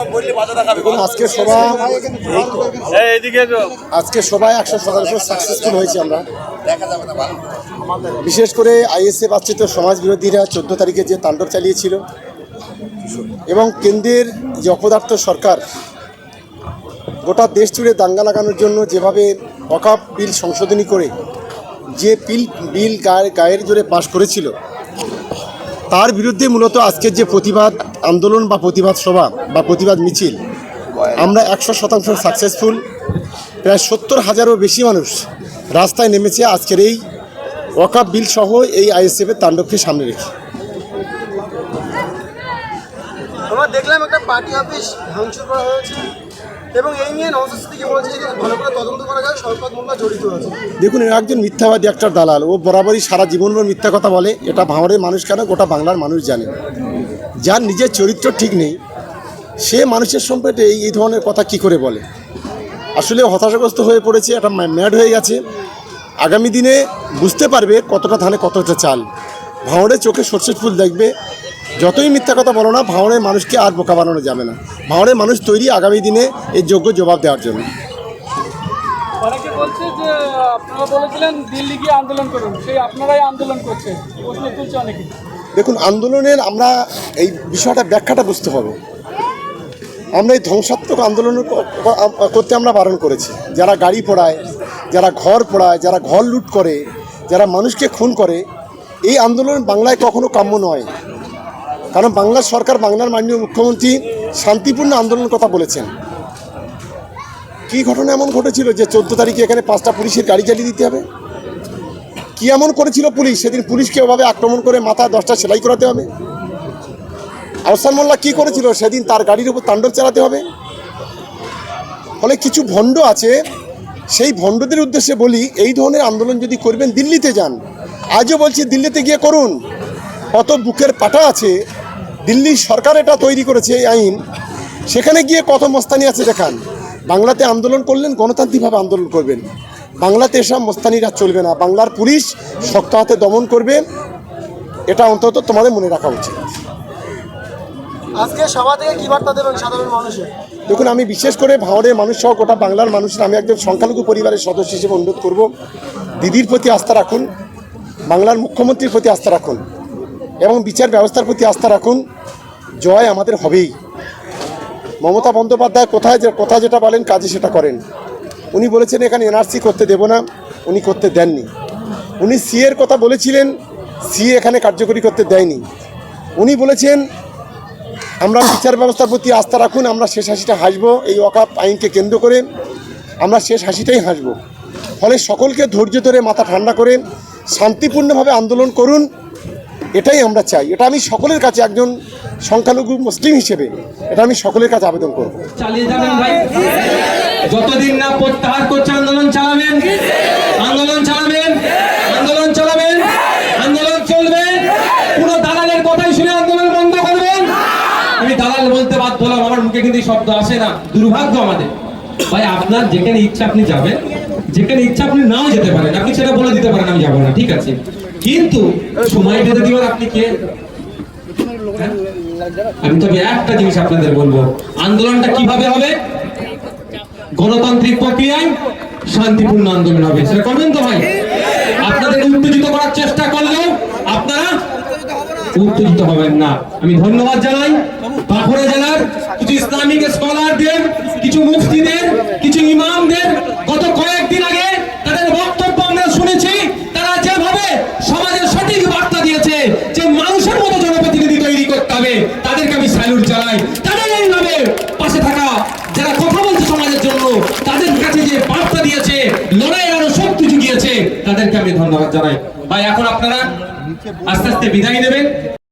আজকে সভা আজকে সবাই একশো শতাংশ সাকসেসফুল হয়েছে আমরা। বিশেষ করে আইএসএফ আশ্রিত সমাজ বিরোধীরা চোদ্দ তারিখে যে তাণ্ডব চালিয়েছিল এবং কেন্দ্রের যে অপদার্থ সরকার গোটা দেশ জুড়ে দাঙ্গা লাগানোর জন্য যেভাবে অকাপ বিল সংশোধনী করে যে বিল বিল গায়ে গায়ের জোরে পাশ করেছিল তার বিরুদ্ধে মূলত আজকের যে প্রতিবাদ আন্দোলন বা প্রতিবাদ সভা বা প্রতিবাদ মিছিল, আমরা একশো শতাংশ সাকসেসফুল প্রায় সত্তর হাজারও বেশি মানুষ রাস্তায় নেমেছে আজকের এই ওয়াকাপ বিল সহ এই আইএসএফের তাণ্ডবকে সামনে রেখে। দেখলাম একটা পার্টি অফিস ভাঙচুর করা হয়েছে। এবং এই নিয়ে যে ভালো করে তদন্ত করা যায়, শওকত মোল্লা জড়িত আছে। দেখুন, এর একজন মিথ্যাবাদী একটা দালাল। ও বরাবরই সারা জীবনভর মিথ্যা কথা বলে। এটা ভাঙড়ের মানুষ কেন? গোটা বাংলার মানুষ জানে। যার নিজের চরিত্র ঠিক নেই, সে মানুষের সম্পর্কে এই এই ধরনের কথা কি করে বলে? আসলে হতাশাগ্রস্ত হয়ে পড়েছে একটা ম্যাড হয়ে গেছে। আগামী দিনে বুঝতে পারবে কতটা ধানে কতটা চাল। ভাঁড়ে চোখে সর্ষের ফুল দেখবে যতই মিথ্যা কথা বলো না ভাঁড়ের মানুষকে আর বোকা বানানো যাবে না। ভাঁড়ের মানুষ তৈরি আগামী দিনে এই যোগ্য জবাব দেওয়ার জন্য। অনেকে বলছে যে আপনারা বলেছিলেন দিল্লি গিয়ে আন্দোলন করুন সেই আপনারাই আন্দোলন করছে। প্রশ্ন তুলছে অনেকে। দেখুন আন্দোলনের আমরা এই বিষয়টা ব্যাখ্যাটা বুঝতে হবে। আমরা এই ধ্বংসাত্মক আন্দোলন করতে আমরা বারণ করেছি। যারা গাড়ি পোড়ায় যারা ঘর পোড়ায় যারা ঘর লুট করে যারা মানুষকে খুন করে এই আন্দোলন বাংলায় কখনো কাম্য নয়। কারণ বাংলার সরকার, বাংলার মাননীয় মুখ্যমন্ত্রী শান্তিপূর্ণ আন্দোলনের কথা বলেছেন। কি ঘটনা এমন ঘটেছিল যে চোদ্দ তারিখে এখানে পাঁচটা পুলিশের গাড়ি চালিয়ে দিতে হবে? কি এমন করেছিল পুলিশ? সেদিন পুলিশকে ওভাবে আক্রমণ করে মাথায় দশটা সেলাই করাতে হবে? আহসান মোল্লা কী করেছিল? সেদিন তার গাড়ির উপর তাণ্ডব চালাতে হবে? ফলে কিছু ভণ্ড আছে, সেই ভণ্ডদের উদ্দেশ্যে বলি, এই ধরনের আন্দোলন যদি করবেন, দিল্লিতে যান। আজও বলছি, দিল্লিতে গিয়ে করুন। কত বুকের পাটা আছে দিল্লি সরকার এটা তৈরি করেছে এই আইন। সেখানে গিয়ে কত মস্তানি আছে দেখান। বাংলাতে আন্দোলন করলেন গণতান্ত্রিকভাবে আন্দোলন করবেন। বাংলাতে এসব মস্তানিরা চলবে না। বাংলার পুলিশ শক্ত হাতে দমন করবে। এটা অন্তত তোমাদের মনে রাখা উচিত। আজকে সভা থেকে কি বার্তা দেবেন সাধারণ মানুষের? দেখুন আমি বিশেষ করে ভাঁড়ের মানুষ সহ গোটা বাংলার মানুষের আমি একজন সংখ্যালঘু পরিবারের সদস্য হিসেবে অনুরোধ করব দিদির প্রতি আস্থা রাখুন বাংলার মুখ্যমন্ত্রীর প্রতি আস্থা রাখুন এবং বিচার ব্যবস্থার প্রতি আস্থা রাখুন। জয় আমাদের হবেই। মমতা বন্দ্যোপাধ্যায় কোথায় যে যেটা বলেন কাজে সেটা করেন। উনি বলেছেন, এখানে এনআরসি করতে দেব না। উনি করতে দেননি। উনি সিএর কথা বলেছিলেন সিএ এখানে কার্যকরী করতে দেয়নি। উনি বলেছেন, আমরা বিচার ব্যবস্থার প্রতি আস্থা রাখুন, আমরা শেষ হাসিটা হাসবো, এই অকাপ আইনকে কেন্দ্র করে আমরা শেষ হাসিটাই হাসব। ফলে সকলকে ধৈর্য ধরে মাথা ঠান্ডা করে শান্তিপূর্ণভাবে আন্দোলন করুন, এটাই আমরা চাই। এটা আমি সকলের কাছে একজন সংখ্যালঘু মুসলিম হিসেবে এটা আমি সকলের কাছে আবেদন করব। চালিয়ে যাবেন ভাই। যতদিন না প্রত্যাহার করছে, আন্দোলন চালাবেন। আন্দোলন চালাবেন। আন্দোলন চালাবেন। আন্দোলন চলবে। পুরো দালালের কথাই শুনে আন্দোলন বন্ধ করবেন। আমি দালাল বলতে বাধ্য হলাম, আমার মুখে কিন্তু শব্দ আসে না। দুর্ভাগ্য আমাদের। ভাই, আপনার যেখানে ইচ্ছা আপনি যাবেন, যেখানে ইচ্ছা আপনি নাও যেতে পারেন। আপনি সেটা বলে দিতে পারেন, আমি যাব না। ঠিক আছে? কিন্তু সময় বেঁধে দিবেন আপনি কে? আমি তবে একটা জিনিস আপনাদের বলব, আন্দোলনটা কীভাবে হবে? গণতান্ত্রিক প্রক্রিয়ায় শান্তিপূর্ণ আন্দোলন হবে। সেটা করবেন তো ভাই? আপনাদের উত্তেজিত করার চেষ্টা করলেও আপনারা উত্তেজিত হবেন না। আমি ধন্যবাদ জানাই বাঁকুড়া জেলার কিছু ইসলামিক স্কলারদের কিছু মুফতিদের কিছু ইমামদের গত কয়েকদিন আগে তাদের বক্তব্য আমরা শুনেছি তারা যেভাবে সমাজের সঠিক বার্তা দিয়েছে যে মানুষের মতো জনপ্রতিনিধি তৈরি করতে হবে তাদেরকে আমি তাদের এই নামে পাশে থাকা যারা কথা বলছে সমাজের জন্য, তাদের কাছে যে বার্তা দিয়েছে, লড়াইয়ের আরও শক্তি জুগিয়েছে তাদেরকে আমি ধন্যবাদ জানাই। ভাই, এখন আপনারা আস্তে আস্তে বিদায় নেবেন।